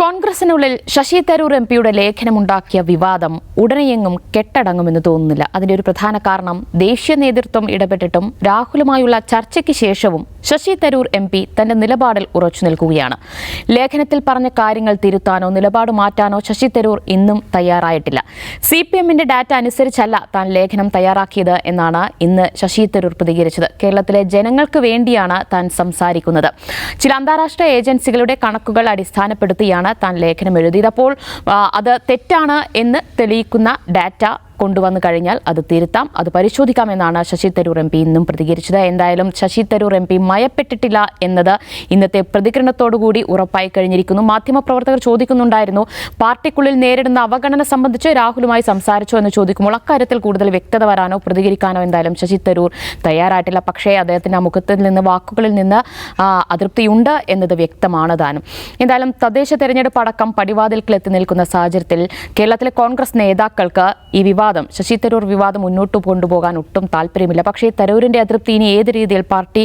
കോൺഗ്രസിനുള്ളിൽ Sasi Tharoor M പിയുടെ ലേഖനമുണ്ടാക്കിയ വിവാദം ഉടനെയെങ്ങും കെട്ടടങ്ങുമെന്ന് തോന്നുന്നില്ല. അതിന്റെ ഒരു പ്രധാന കാരണം ദേശീയ നേതൃത്വം ഇടപെട്ടിട്ടും രാഹുലുമായുള്ള ചർച്ചയ്ക്ക് ശേഷവും ശശി തരൂർ എം പി തന്റെ നിലപാടിൽ ഉറച്ചു നിൽക്കുകയാണ്. ലേഖനത്തിൽ പറഞ്ഞ കാര്യങ്ങൾ തിരുത്താനോ നിലപാട് മാറ്റാനോ ശശി തരൂർ ഇന്നും തയ്യാറായിട്ടില്ല. സി പി എമ്മിന്റെ ഡാറ്റ അനുസരിച്ചല്ല താൻ ലേഖനം തയ്യാറാക്കിയത് എന്നാണ് ഇന്ന് ശശി തരൂർ പ്രതികരിച്ചത്. കേരളത്തിലെ ജനങ്ങൾക്ക് വേണ്ടിയാണ് താൻ സംസാരിക്കുന്നത്. ചില അന്താരാഷ്ട്ര ഏജൻസികളുടെ കണക്കുകൾ അടിസ്ഥാനപ്പെടുത്തിയാണ് താൻ ലേഖനം എഴുതിയത് അപ്പോൾ അത് തെറ്റാണ് എന്ന് തെളിയിക്കുന്ന ഡാറ്റ കൊണ്ടുവന്നു കഴിഞ്ഞാൽ അത് തിരുത്താം. അത് പരിശോധിക്കാം എന്നാണ് ശശി തരൂർ എം പി ഇന്നും പ്രതികരിച്ചത്. എന്തായാലും ശശി തരൂർ എം പി മയപ്പെട്ടിട്ടില്ല എന്നത് ഇന്നത്തെ പ്രതികരണത്തോടുകൂടി ഉറപ്പായി കഴിഞ്ഞിരിക്കുന്നു. മാധ്യമപ്രവർത്തകർ ചോദിക്കുന്നുണ്ടായിരുന്നു പാർട്ടിക്കുള്ളിൽ നേരിടുന്ന അവഗണന സംബന്ധിച്ച് രാഹുലുമായി സംസാരിച്ചോ എന്ന് ചോദിക്കുമ്പോൾ അക്കാര്യത്തിൽ കൂടുതൽ വ്യക്തത വരാനോ പ്രതികരിക്കാനോ എന്തായാലും ശശി തരൂർ തയ്യാറായിട്ടില്ല. പക്ഷേ അദ്ദേഹത്തിന്റെ ആ മുഖത്തിൽ നിന്ന് വാക്കുകളിൽ നിന്ന് അതൃപ്തിയുണ്ട് എന്നത് വ്യക്തമാണ് താനും. എന്തായാലും തദ്ദേശ തെരഞ്ഞെടുപ്പ് അടക്കം പടിവാതിൽക്കിൽ എത്തി നിൽക്കുന്ന സാഹചര്യത്തിൽ കേരളത്തിലെ കോൺഗ്രസ് നേതാക്കൾക്ക് ഈ വിവാദം ശശി തരൂർ വിവാദം മുന്നോട്ട് കൊണ്ടുപോകാൻ ഒട്ടും താല്പര്യമില്ല. പക്ഷേ തരൂരിന്റെ അതൃപ്തി ഇനി ഏത് രീതിയിൽ പാർട്ടി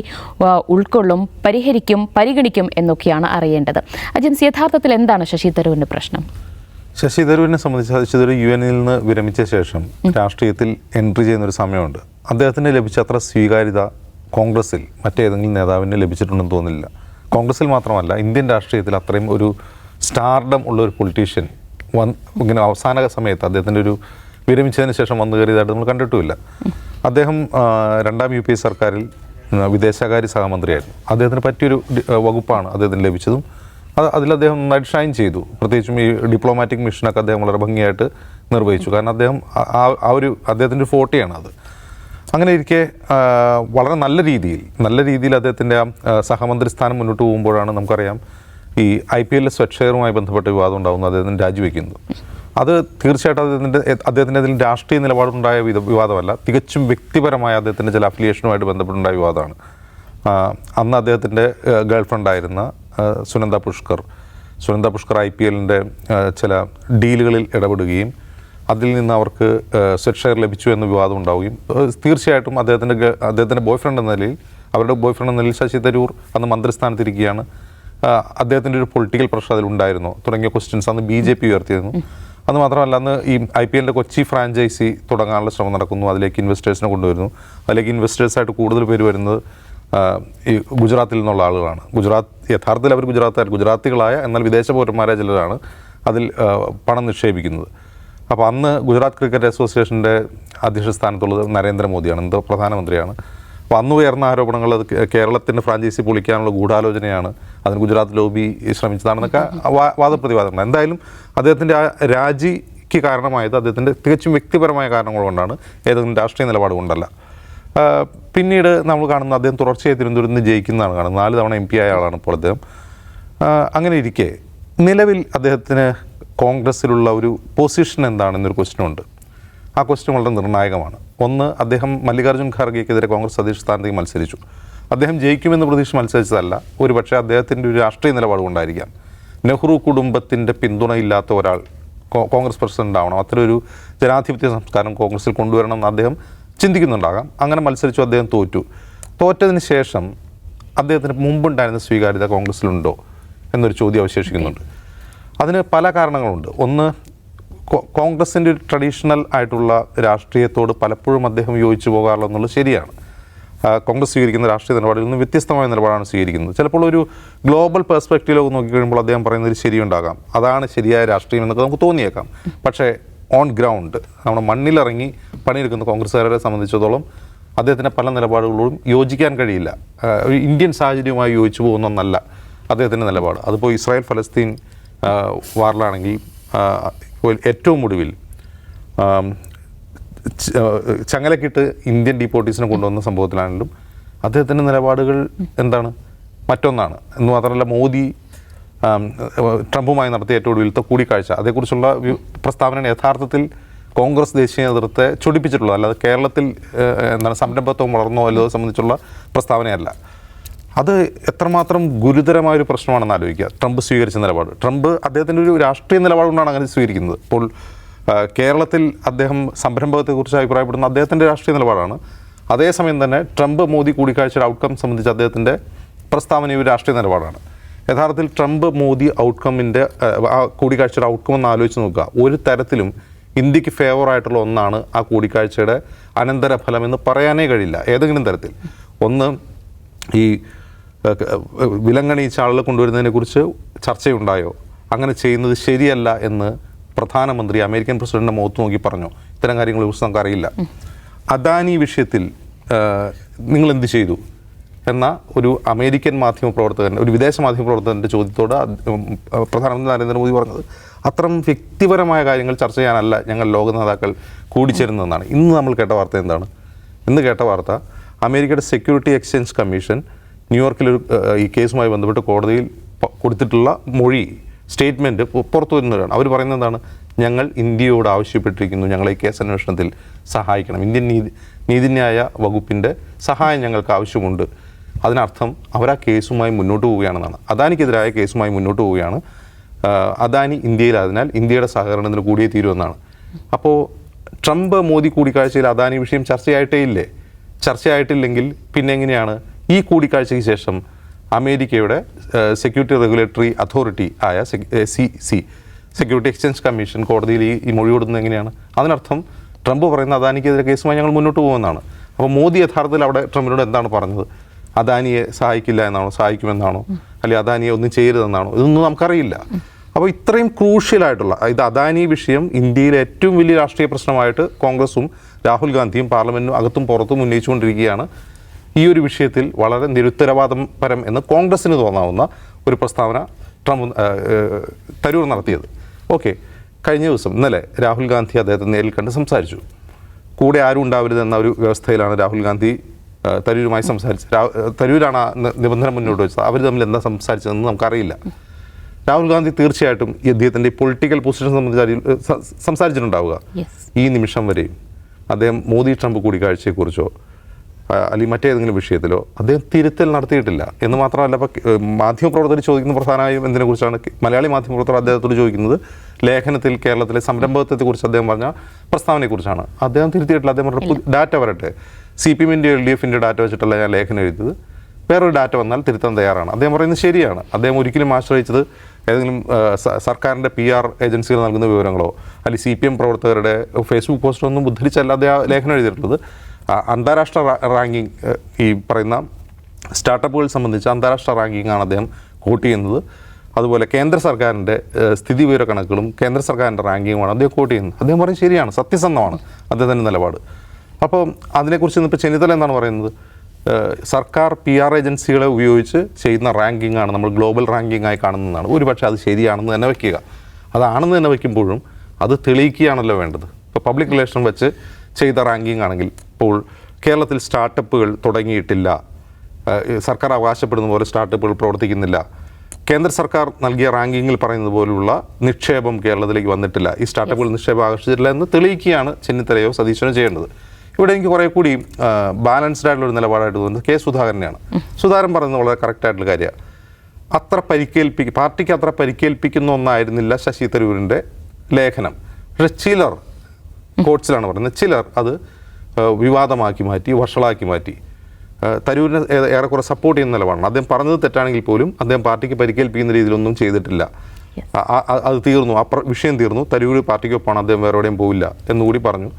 ഉൾക്കൊള്ളും പരിഹരിക്കും പരിഗണിക്കും എന്നൊക്കെയാണ് അറിയേണ്ടത്. അജിൻസ് യഥാർത്ഥത്തിൽ എന്താണ് ശശി തരൂരിന്റെ പ്രശ്നം? ശശി തരൂരിനെ സംബന്ധിച്ച് ശശി തരൂർ യു എനിൽ നിന്ന് വിരമിച്ച ശേഷം രാഷ്ട്രീയത്തിൽ എൻട്രി ചെയ്യുന്ന ഒരു സമയമുണ്ട്. അദ്ദേഹത്തിന് ലഭിച്ച അത്ര സ്വീകാര്യത കോൺഗ്രസിൽ മറ്റേതെങ്കിലും നേതാവിന് ലഭിച്ചിട്ടുണ്ടെന്ന് തോന്നുന്നില്ല. കോൺഗ്രസിൽ മാത്രമല്ല ഇന്ത്യൻ രാഷ്ട്രീയത്തിൽ അത്രയും ഒരു സ്റ്റാർഡം ഉള്ള ഒരു പൊളിറ്റീഷ്യൻ വൻ ഇങ്ങനെ അവസാന സമയത്ത് അദ്ദേഹത്തിന്റെ ഒരു വിരമിച്ചതിന് ശേഷം വന്നു കയറിയതായിട്ട് നമ്മൾ കണ്ടിട്ടുമില്ല. അദ്ദേഹം രണ്ടാം യു പി എ സർക്കാരിൽ വിദേശകാര്യ സഹമന്ത്രിയായിരുന്നു. അദ്ദേഹത്തിന് പറ്റിയൊരു വകുപ്പാണ് അദ്ദേഹത്തിന് ലഭിച്ചതും. അത് അതിൽ അദ്ദേഹം നന്നായിട്ട് ഷൈൻ ചെയ്തു. പ്രത്യേകിച്ചും ഈ ഡിപ്ലോമാറ്റിക് മിഷനൊക്കെ അദ്ദേഹം വളരെ ഭംഗിയായിട്ട് നിർവഹിച്ചു. കാരണം അദ്ദേഹം ആ- ഒരു അദ്ദേഹത്തിന്റെ ഫോട്ടോയാണ് അത് അങ്ങനെ ഇരിക്കെ വളരെ നല്ല രീതിയിൽ നല്ല രീതിയിൽ അദ്ദേഹത്തിന്റെ സഹമന്ത്രി സ്ഥാനം മുന്നോട്ട് പോകുമ്പോഴാണ് നമുക്കറിയാം ഈ ഐ പി എല്ലിലെ സ്വെറ്റ് ബന്ധപ്പെട്ട വിവാദം ഉണ്ടാകുന്നു അദ്ദേഹത്തിന് രാജിവെക്കുന്നത്. അത് തീർച്ചയായിട്ടും അദ്ദേഹത്തിന്റെ അദ്ദേഹത്തിന്റെ അതിൽ രാഷ്ട്രീയ നിലപാടുണ്ടായ വിധ വിവാദമല്ല. തികച്ചും വ്യക്തിപരമായ അദ്ദേഹത്തിന്റെ ചില അഫിലിയേഷനുമായിട്ട് ബന്ധപ്പെട്ടുണ്ടായ വിവാദമാണ്. അന്ന് അദ്ദേഹത്തിന്റെ ഗേൾ ഫ്രണ്ടായിരുന്ന സുനന്ദ പുഷ്കർ. സുനന്ദ പുഷ്കർ ഐ പി എല്ലിന്റെ ചില ഡീലുകളിൽ ഇടപെടുകയും അതിൽ നിന്ന് അവർക്ക് സെറ്റ് ഷെയർ ലഭിച്ചു എന്ന വിവാദം ഉണ്ടാവുകയും തീർച്ചയായിട്ടും അദ്ദേഹത്തിന്റെ അദ്ദേഹത്തിന്റെ ബോയ് ഫ്രണ്ട് എന്ന നിലയിൽ അവരുടെ ബോയ് ഫ്രണ്ട് എന്ന നിലയിൽ ശശി തരൂർ അന്ന് മന്ത്രിസ്ഥാനത്തിരിക്കുകയാണ്. അദ്ദേഹത്തിന്റെ ഒരു പൊളിറ്റിക്കൽ പ്രഷർ അതിലുണ്ടായിരുന്നു. തുടങ്ങിയ ക്വസ്റ്റ്യൻസ് അന്ന് ബി ജെ പി ഉയർത്തിയിരുന്നു. അത് മാത്രമല്ല അന്ന് ഈ ഐ പി എല്ലിന്റെ കൊച്ചി ഫ്രാഞ്ചൈസി തുടങ്ങാനുള്ള ശ്രമം നടക്കുന്നു. അതിലേക്ക് ഇൻവെസ്റ്റേഴ്സിനെ കൊണ്ടുവരുന്നു. അതിലേക്ക് ഇൻവെസ്റ്റേഴ്സായിട്ട് കൂടുതൽ പേര് വരുന്നത് ഈ ഗുജറാത്തിൽ നിന്നുള്ള ആളുകളാണ്. ഗുജറാത്ത് യഥാർത്ഥത്തിൽ അവർ ഗുജറാത്തുകാർ ഗുജറാത്തികളായ എന്നാൽ വിദേശ പൗരന്മാരായ ചിലരാണ് അതിൽ പണം നിക്ഷേപിക്കുന്നത്. അപ്പോൾ അന്ന് ഗുജറാത്ത് ക്രിക്കറ്റ് അസോസിയേഷന്റെ അധ്യക്ഷ സ്ഥാനത്തുള്ളത് നരേന്ദ്രമോദിയാണ്. എന്തോ പ്രധാനമന്ത്രിയാണ്. ഉയർന്ന ആരോപണങ്ങൾ അത് കേരളത്തിന്റെ ഫ്രാഞ്ചൈസി പൊളിക്കാനുള്ള ഗൂഢാലോചനയാണ് അതിന് ഗുജറാത്ത് ലോബി ശ്രമിച്ചതാണെന്നൊക്കെ വാദപ്രതിവാദങ്ങൾ. എന്തായാലും അദ്ദേഹത്തിന്റെ ആ രാജിക്ക് കാരണമായത് അദ്ദേഹത്തിന്റെ തികച്ചും വ്യക്തിപരമായ കാരണങ്ങൾ കൊണ്ടാണ് ഏതെങ്കിലും രാഷ്ട്രീയ നിലപാട് കൊണ്ടല്ല. പിന്നീട് നമ്മൾ കാണുന്ന അദ്ദേഹം തുടർച്ചയായി തിരുവനന്തപുരത്ത് ജയിക്കുന്നതാണ് കാണുന്നത്. നാല് തവണ എം പി ആയ ആളാണ് ഇപ്പോൾ അദ്ദേഹം. അങ്ങനെ ഇരിക്കെ നിലവിൽ അദ്ദേഹത്തിന് കോൺഗ്രസ്സിലുള്ള ഒരു പൊസിഷൻ എന്താണെന്നൊരു ക്വസ്റ്റ്യൻ ഉണ്ട്. ആ ക്വസ്റ്റ്യൻ വളരെ നിർണായകമാണ്. ഒന്ന് അദ്ദേഹം മല്ലികാർജുൻ ഖാർഗെക്കെതിരെ കോൺഗ്രസ് അധ്യക്ഷ സ്ഥാനത്തേക്ക് മത്സരിച്ചു. അദ്ദേഹം ജയിക്കുമെന്ന് പ്രതീക്ഷ മത്സരിച്ചതല്ല ഒരു പക്ഷേ അദ്ദേഹത്തിന്റെ ഒരു രാഷ്ട്രീയ നിലപാട് കൊണ്ടായിരിക്കാം നെഹ്റു കുടുംബത്തിന്റെ പിന്തുണയില്ലാത്ത ഒരാൾ കോൺഗ്രസ് പ്രസിഡന്റ് ആവണം അത്തരമൊരു ജനാധിപത്യ സംസ്കാരം കോൺഗ്രസിൽ കൊണ്ടുവരണം എന്ന് അദ്ദേഹം ചിന്തിക്കുന്നുണ്ടാകാം. അങ്ങനെ മത്സരിച്ചു അദ്ദേഹം തോറ്റു. തോറ്റതിന് ശേഷം അദ്ദേഹത്തിന് മുമ്പുണ്ടായിരുന്ന സ്വീകാര്യത കോൺഗ്രസ്സിലുണ്ടോ എന്നൊരു ചോദ്യം അവശേഷിക്കുന്നുണ്ട്. അതിന് പല കാരണങ്ങളുണ്ട്. ഒന്ന് കോൺഗ്രസിന്റെ ഒരു ട്രഡീഷണൽ ആയിട്ടുള്ള രാഷ്ട്രീയത്തോട് പലപ്പോഴും അദ്ദേഹം യോജിച്ചു പോകാറുള്ളത് എന്നുള്ളത് ശരിയാണ്. കോൺഗ്രസ് സ്വീകരിക്കുന്ന രാഷ്ട്രീയ നിലപാടിൽ നിന്ന് വ്യത്യസ്തമായ നിലപാടാണ് സ്വീകരിക്കുന്നത്. ചിലപ്പോൾ ഒരു ഗ്ലോബൽ പെർസ്പെക്റ്റീവിലൊക്കെ നോക്കിക്കഴിയുമ്പോൾ അദ്ദേഹം പറയുന്നത് ശരിയുണ്ടാകാം. അതാണ് ശരിയായ രാഷ്ട്രീയം എന്നൊക്കെ നമുക്ക് തോന്നിയേക്കാം. പക്ഷേ ഓൺ ഗ്രൗണ്ട് നമ്മുടെ മണ്ണിലിറങ്ങി പണിയെടുക്കുന്ന കോൺഗ്രസ്സുകാരെ സംബന്ധിച്ചിടത്തോളം അദ്ദേഹത്തിന്റെ പല നിലപാടുകളോടും യോജിക്കാൻ കഴിയില്ല. ഒരു ഇന്ത്യൻ സാഹചര്യവുമായി യോജിച്ചു പോകുന്ന ഒന്നല്ല അദ്ദേഹത്തിന്റെ നിലപാട്. അതിപ്പോൾ ഇസ്രായേൽ ഫലസ്തീൻ വാറിലാണെങ്കിൽ ഏറ്റവും ഒടുവിൽ ചങ്ങലക്കിട്ട് ഇന്ത്യൻ ഡീപ്പോർട്ടീസിനെ കൊണ്ടുവന്ന സംഭവത്തിലാണെങ്കിലും അദ്ദേഹത്തിന്റെ നിലപാടുകൾ എന്താണ്? മറ്റൊന്നാണ്. എന്ന് മാത്രമല്ല മോദി ട്രംപുമായി നടത്തിയ ഏറ്റവും ഒടുവിലത്തെ കൂടിക്കാഴ്ച അതേക്കുറിച്ചുള്ള പ്രസ്താവന യഥാർത്ഥത്തിൽ കോൺഗ്രസ് ദേശീയ നേതൃത്വത്തെ ചൊടിപ്പിച്ചിട്ടുള്ളത്. അല്ലാതെ കേരളത്തിൽ എന്താണ് സംരംഭത്വം വളർന്നോ അല്ലതോ സംബന്ധിച്ചുള്ള പ്രസ്താവനയല്ല. അത് എത്രമാത്രം ഗുരുതരമായ ഒരു പ്രശ്നമാണെന്ന് ആലോചിക്കുക. ട്രംപ് സ്വീകരിച്ച നിലപാട്. ട്രംപ് അദ്ദേഹത്തിന്റെ ഒരു രാഷ്ട്രീയ നിലപാടുകൊണ്ടാണ് അങ്ങനെ സ്വീകരിക്കുന്നത്. ഇപ്പോൾ കേരളത്തിൽ അദ്ദേഹം സംരംഭത്തെക്കുറിച്ച് അഭിപ്രായപ്പെടുന്ന അദ്ദേഹത്തിന്റെ രാഷ്ട്രീയ നിലപാടാണ്. അതേസമയം തന്നെ ട്രംപ് മോദി കൂടിക്കാഴ്ചയുടെ ഔട്ട്കം സംബന്ധിച്ച് അദ്ദേഹത്തിന്റെ പ്രസ്താവന ഒരു രാഷ്ട്രീയ നിലപാടാണ്. യഥാർത്ഥത്തിൽ ട്രംപ് മോദി ഔട്ട്കമ്മിന്റെ ആ കൂടിക്കാഴ്ചയുടെ ഔട്ട്കം ഒന്ന് ആലോചിച്ച് നോക്കുക. ഒരു തരത്തിലും ഇന്ത്യയ്ക്ക് ഫേവർ ആയിട്ടുള്ള ഒന്നാണ് ആ കൂടിക്കാഴ്ചയുടെ അനന്തരഫലം എന്ന് പറയാനേ കഴിയില്ല. ഏതെങ്കിലും തരത്തിൽ. ഒന്ന് ഈ ഏഹ്, ഏഹ്, കൊണ്ടുവരുന്നതിനെക്കുറിച്ച് കൊണ്ടുവരുന്നതിനെ കുറിച്ച് ചർച്ചയുണ്ടായോ? അങ്ങനെ ചെയ്യുന്നത് ശരിയല്ല എന്ന് പ്രധാനമന്ത്രി അമേരിക്കൻ പ്രസിഡന്റിന്റെ മുഖത്ത് നോക്കി പറഞ്ഞു. ഇത്തരം കാര്യങ്ങളെ കുറിച്ച് നമുക്ക് അറിയില്ല അദാനി വിഷയത്തിൽ നിങ്ങൾ എന്ത് ചെയ്തു? എന്ന ഒരു അമേരിക്കൻ മാധ്യമ പ്രവർത്തകൻ ഒരു വിദേശ മാധ്യമ പ്രവർത്തകന്റെ ചോദ്യത്തോട് പ്രധാനമന്ത്രി നരേന്ദ്രമോദി പറഞ്ഞത്. അത്തരം വ്യക്തിപരമായ കാര്യങ്ങൾ ചർച്ച ചെയ്യാനല്ല ഞങ്ങൾ ലോക നേതാക്കൾ കൂടിച്ചേരുന്നതെന്നാണ്. ഇന്ന് നമ്മൾ കേട്ട വാർത്ത എന്താണ്? ഇന്ന് കേട്ട വാർത്ത അമേരിക്കയുടെ സെക്യൂരിറ്റി എക്സ്ചേഞ്ച് കമ്മീഷൻ ന്യൂയോർക്കിൽ ഒരു ഈ കേസുമായി ബന്ധപ്പെട്ട് കോടതിയിൽ കൊടുത്തിട്ടുള്ള മൊഴി സ്റ്റേറ്റ്മെന്റ് പുറത്തു വരുന്നവരാണ് അവർ പറയുന്നത് എന്താണ്? ഞങ്ങൾ ഇന്ത്യയോട് ആവശ്യപ്പെട്ടിരിക്കുന്നു. ഞങ്ങളെ ഈ കേസ് അന്വേഷണത്തിൽ സഹായിക്കണം. ഇന്ത്യൻ നീതി നീതിന്യായ വകുപ്പിന്റെ സഹായം ഞങ്ങൾക്ക് ആവശ്യമുണ്ട്. അതിനർത്ഥം അവർ ആ കേസുമായി മുന്നോട്ട് പോവുകയാണെന്നാണ്. അദാനിക്കെതിരായ കേസുമായി മുന്നോട്ട് പോവുകയാണ്. അദാനി ഇന്ത്യയിലായതിനാൽ ഇന്ത്യയുടെ സഹകരണത്തിന് കൂടിയേ തീരുമെന്നാണ് അപ്പോൾ ട്രംപ് മോദി കൂടിക്കാഴ്ചയിൽ അദാനി വിഷയം ചർച്ചയായിട്ടേ ഇല്ലേ? ചർച്ചയായിട്ടില്ലെങ്കിൽ പിന്നെ എങ്ങനെയാണ് ഈ കൂടിക്കാഴ്ചയ്ക്ക് ശേഷം അമേരിക്കയുടെ സെക്യൂരിറ്റി റെഗുലേറ്ററി അതോറിറ്റി ആയ C C security exchange commission കോടതിയിൽ ഈ ഈ മൊഴി കൊടുക്കുന്നത് എങ്ങനെയാണ്? അതിനർത്ഥം ട്രംപ് പറയുന്ന അദാനിക്കെതിരെ കേസുമായി ഞങ്ങൾ മുന്നോട്ട് പോകുമെന്നാണ്. അപ്പോൾ മോദി യഥാർത്ഥത്തിൽ അവിടെ ട്രംപിനോട് എന്താണ് പറഞ്ഞത്? അദാനിയെ സഹായിക്കില്ല എന്നാണോ? സഹായിക്കുമെന്നാണോ? അല്ലെങ്കിൽ അദാനിയെ ഒന്നും ചെയ്യരുതെന്നാണോ? ഇതൊന്നും നമുക്കറിയില്ല. അപ്പോൾ ഇത്രയും ക്രൂഷ്യലായിട്ടുള്ള ഇത് അദാനി വിഷയം ഇന്ത്യയിലെ ഏറ്റവും വലിയ രാഷ്ട്രീയ പ്രശ്നമായിട്ട് കോൺഗ്രസും രാഹുൽ ഗാന്ധിയും പാർലമെന്റും അകത്തും പുറത്തും ഉന്നയിച്ചുകൊണ്ടിരിക്കുകയാണ്. ഈ ഒരു വിഷയത്തിൽ വളരെ നിരുത്തരവാദം പരം എന്ന് കോൺഗ്രസിന് തോന്നാവുന്ന ഒരു പ്രസ്താവന ട്രംപ് തരൂർ നടത്തിയത്. ഓക്കെ കഴിഞ്ഞ ദിവസം ഇന്നലെ രാഹുൽ ഗാന്ധി അദ്ദേഹത്തെ നേരിൽ കണ്ട് സംസാരിച്ചു. കൂടെ ആരും ഉണ്ടാവരുത് എന്ന ഒരു വ്യവസ്ഥയിലാണ് രാഹുൽ ഗാന്ധി തരൂരുമായി സംസാരിച്ചത്. തരൂരാണ് ആ നിബന്ധന മുന്നോട്ട് വെച്ചത്. അവർ തമ്മിൽ എന്താ സംസാരിച്ചതെന്ന് നമുക്കറിയില്ല. രാഹുൽ ഗാന്ധി തീർച്ചയായിട്ടും ഈ അദ്ദേഹത്തിന്റെ പൊളിറ്റിക്കൽ പൊസിഷൻ സംബന്ധിച്ച് സംസാരിച്ചിട്ടുണ്ടാവുക. ഈ നിമിഷം വരെയും അദ്ദേഹം മോദി ട്രംപ് കൂടിക്കാഴ്ചയെക്കുറിച്ചോ അല്ലെങ്കിൽ മറ്റേതെങ്കിലും വിഷയത്തിലോ അദ്ദേഹം തിരുത്തൽ നടത്തിയിട്ടില്ല. എന്ന് മാത്രമല്ല ഇപ്പോൾ മാധ്യമപ്രവർത്തകർ ചോദിക്കുന്ന പ്രധാനമായും എന്തിനെക്കുറിച്ചാണ്? മലയാളി മാധ്യമപ്രവർത്തകർ അദ്ദേഹത്തോട് ചോദിക്കുന്നത് ലേഖനത്തിൽ കേരളത്തിലെ സംരംഭകത്വത്തെക്കുറിച്ച് അദ്ദേഹം പറഞ്ഞ പ്രസ്താവനയെക്കുറിച്ചാണ്. അദ്ദേഹം തിരുത്തിയിട്ടില്ല. അദ്ദേഹം പറഞ്ഞ ഡാറ്റ വരട്ടെ. സി പി എമ്മിന്റെ എൽ ഡി എഫിന്റെ ഡാറ്റ വെച്ചിട്ടല്ല ഞാൻ ലേഖനം എഴുതിയത്. വേറൊരു ഡാറ്റ വന്നാൽ തിരുത്താൻ തയ്യാറാണ്. അദ്ദേഹം പറയുന്നത് ശരിയാണ്. അദ്ദേഹം ഒരിക്കലും ആശ്രയിച്ചത് ഏതെങ്കിലും സർക്കാരിന്റെ പി ആർ ഏജൻസികൾ നൽകുന്ന വിവരങ്ങളോ അല്ലെങ്കിൽ സി പി എം പ്രവർത്തകരുടെ ഫേസ്ബുക്ക് പോസ്റ്റോ ഒന്നും ഉദ്ധരിച്ചല്ല അദ്ദേഹം ലേഖനം എഴുതിയിട്ടുള്ളത്. അന്താരാഷ്ട്ര റാങ്കിങ് ഈ പറയുന്ന സ്റ്റാർട്ടപ്പുകൾ സംബന്ധിച്ച് അന്താരാഷ്ട്ര റാങ്കിങ് ആണ് അദ്ദേഹം കോട്ട് ചെയ്യുന്നത് അതുപോലെ കേന്ദ്ര സർക്കാരിന്റെ സ്ഥിതി വിവര കണക്കുകളും കേന്ദ്ര സർക്കാരിന്റെ റാങ്കിങ്ങുമാണ് അദ്ദേഹം കോട്ട് ചെയ്യുന്നത് അദ്ദേഹം പറയും ശരിയാണ് സത്യസന്ധമാണ് അദ്ദേഹത്തിന്റെ നിലപാട്. അപ്പോൾ അതിനെക്കുറിച്ച് ഇന്നിപ്പോൾ ചെന്നിത്തല എന്താണ് പറയുന്നത്? സർക്കാർ പി ആർ ഏജൻസികളെ ഉപയോഗിച്ച് ചെയ്യുന്ന റാങ്കിങ് ആണ് നമ്മൾ ഗ്ലോബൽ റാങ്കിങ് ആയി കാണുന്നതാണ്. ഒരുപക്ഷെ അത് ശരിയാണെന്ന് തന്നെ വയ്ക്കുക. അതാണെന്ന് തന്നെ വയ്ക്കുമ്പോഴും അത് തെളിയിക്കുകയാണല്ലോ വേണ്ടത്. ഇപ്പോൾ പബ്ലിക് റിലേഷൻ വെച്ച് ചെയ്ത റാങ്കിങ് ആണെങ്കിൽ ഇപ്പോൾ കേരളത്തിൽ സ്റ്റാർട്ടപ്പുകൾ തുടങ്ങിയിട്ടില്ല. സർക്കാർ അവകാശപ്പെടുന്ന പോലെ സ്റ്റാർട്ടപ്പുകൾ പ്രവർത്തിക്കുന്നില്ല. കേന്ദ്ര സർക്കാർ നൽകിയ റാങ്കിങ്ങിൽ പറയുന്നത് പോലുള്ള നിക്ഷേപം കേരളത്തിലേക്ക് വന്നിട്ടില്ല. ഈ സ്റ്റാർട്ടപ്പുകൾ നിക്ഷേപം ആകർഷിച്ചിട്ടില്ല എന്ന് തെളിയിക്കുകയാണ് ചെന്നിത്തലയോ സതീശനോ ചെയ്യേണ്ടത്. ഇവിടെ എനിക്ക് കുറേ കൂടി ബാലൻസ്ഡ് ആയിട്ടുള്ള ഒരു നിലപാടായിട്ട് തോന്നുന്നത് കെ സുധാകരനെയാണ്. സുധാകരൻ പറയുന്നത് വളരെ കറക്റ്റ് ആയിട്ടുള്ള കാര്യമാണ്. അത്ര പരിക്കേൽപ്പി പാർട്ടിക്ക് അത്ര പരിക്കേൽപ്പിക്കുന്ന ഒന്നായിരുന്നില്ല ശശി തരൂരിന്റെ ലേഖനം. പക്ഷേ ചിലർ കോട്സിലാണ് പറയുന്നത്. ചിലർ അത് വിവാദമാക്കി മാറ്റി വഷളാക്കി മാറ്റി. തരൂരിനെ ഏറെക്കുറെ സപ്പോർട്ട് ചെയ്യുന്ന നിലപാടാണ്. അദ്ദേഹം പറഞ്ഞത് തെറ്റാണെങ്കിൽ പോലും അദ്ദേഹം പാർട്ടിക്ക് പരിക്കേൽപ്പിക്കുന്ന രീതിയിലൊന്നും ചെയ്തിട്ടില്ല. അത് തീർന്നു. ആ വിഷയം തീർന്നു. തരൂർ പാർട്ടിക്കൊപ്പമാണ് അദ്ദേഹം വേറെ എവിടെയും പോവില്ല എന്നുകൂടി പറഞ്ഞു.